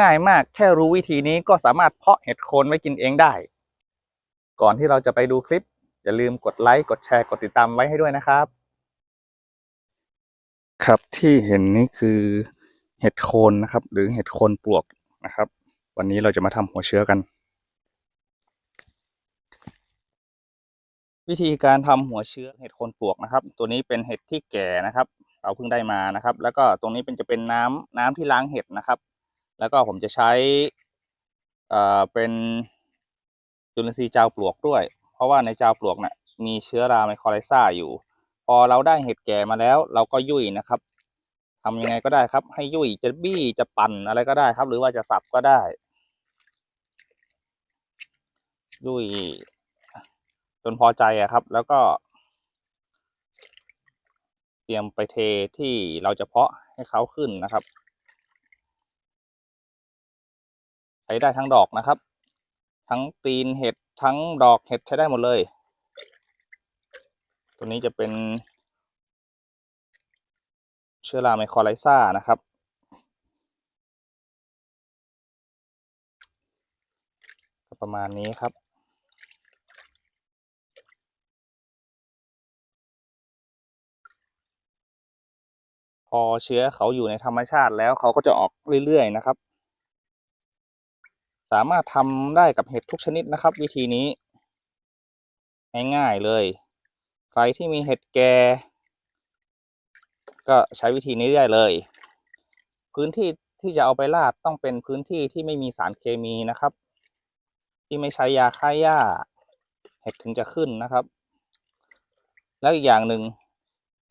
ง่ายมากแค่รู้วิธีนี้ก็สามารถเพาะเห็ดโคนไว้กินเองได้ ก่อนที่เราจะไปดูคลิป อย่าลืมกดไลค์กดแชร์กดติดตามไว้ให้ด้วยนะครับ ครับที่เห็นนี่คือเห็ดโคนนะครับ หรือเห็ดโคนปลวกนะครับ วันนี้เราจะมาทำหัวเชื้อกัน วิธีการทำหัวเชื้อเห็ดโคนปลวกนะครับ ตัวนี้เป็นเห็ดที่แก่นะครับ เราเพิ่งได้มานะครับ แล้วก็ตรงนี้เป็นจะเป็นน้ำน้ำที่ล้างเห็ดนะครับ แล้วก็ผมจะใช้เอ่อเป็นจุลินทรีย์เจ้าปลวกด้วย เพราะว่าในเจ้าปลวกเนี่ยมีเชื้อราไมโครไลซ่าอยู่ พอเราได้เห็ดแก่มาแล้ว เราก็ยุ่ยนะครับทำยังไงก็ได้ครับ ให้ยุ่ยจะบี้จะปั่นอะไรก็ได้ครับ หรือว่าจะสับก็ได้ ยุ่ยจนพอใจอะครับ แล้วก็เตรียมไปเทที่เราจะเพาะให้เขาขึ้นนะครับ ใช้ได้ทั้งดอกนะครับ ทั้งตีนเห็ดทั้งดอกเห็ดใช้ได้หมดเลย ตัวนี้จะเป็นเชื้อราไมโครไลซ่านะครับประมาณนี้ครับ พอเชื้อเขาอยู่ในธรรมชาติแล้วเขาก็จะออกเรื่อยๆนะครับ สามารถทำได้กับเห็ดทุกชนิดนะครับ วิธีนี้ ง่ายๆเลย ใครที่มีเห็ดแก่ก็ใช้วิธีนี้ได้เลย พื้นที่ที่จะเอาไปราดต้องเป็นพื้นที่ที่ไม่มีสารเคมีนะครับ ที่ไม่ใช้ยาฆ่าหญ้า เห็ดถึงจะขึ้นนะครับ แล้วอีกอย่างหนึ่ง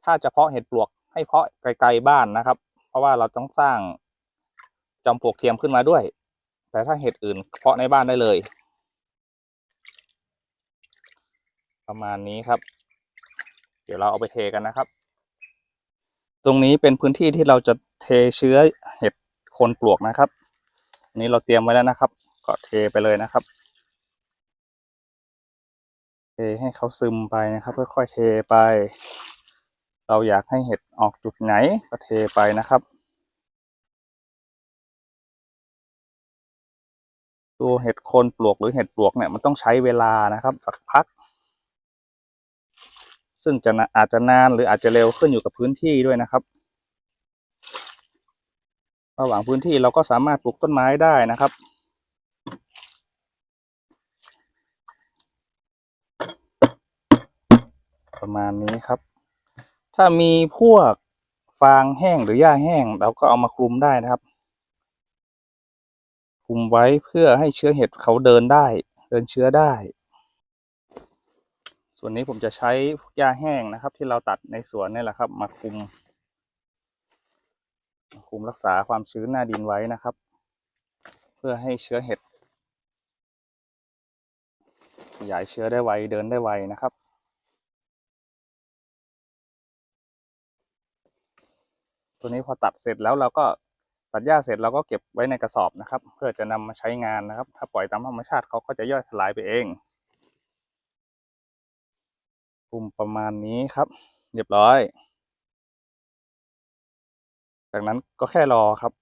ถ้าจะเพาะเห็ดปลวกให้เพาะไกลๆบ้านนะครับ เพราะว่าเราต้องสร้างจอมปลวกเทียมขึ้นมาด้วย แต่ถ้าเห็ดอื่นเพาะในบ้านได้เลย ประมาณนี้ครับ เดี๋ยวเราเอาไปเทกันนะครับ ตรงนี้เป็นพื้นที่ที่เราจะเทเชื้อเห็ดโคนปลวกนะครับอันนี้เราเตรียมไว้แล้วนะครับ ก็เทไปเลยนะครับ เทให้เขาซึมไปนะครับ ค่อยๆเทไป เราอยากให้เห็ดออกจุดไหนก็เทไปนะครับ ตัวเห็ดโคนปลวกหรือเห็ดปลวกเนี่ยมันต้องใช้เวลานะครับสักพัก ซึ่งจะนะอาจจะนานหรืออาจจะเร็วขึ้นอยู่กับพื้นที่ด้วยนะครับ ระหว่างพื้นที่เราก็สามารถปลูกต้นไม้ได้นะครับประมาณนี้ครับ ถ้ามีพวกฟางแห้งหรือหญ้าแห้งเราก็เอามาคลุมได้นะครับ คลุมไว้เพื่อให้เชื้อเห็ดเขาเดินได้ เดินเชื้อได้ ส่วนนี้ผมจะใช้พวกหญ้าแห้งนะครับ ที่เราตัดในสวนนี่แหละครับ มาคลุมคลุมรักษาความชื้นหน้าดินไว้นะครับ เพื่อให้เชื้อเห็ดขยายเชื้อได้ไวเดินได้ไวนะครับตัวนี้พอตัดเสร็จแล้วเราก็ ตัดหญ้าเสร็จเราก็เก็บไว้ในกระสอบนะครับ เพื่อจะนำมาใช้งานนะครับ ถ้าปล่อยตามธรรมชาติเขาก็จะย่อยสลายไปเองกลุ่มประมาณนี้ครับ เรียบร้อย จากนั้นก็แค่รอครับ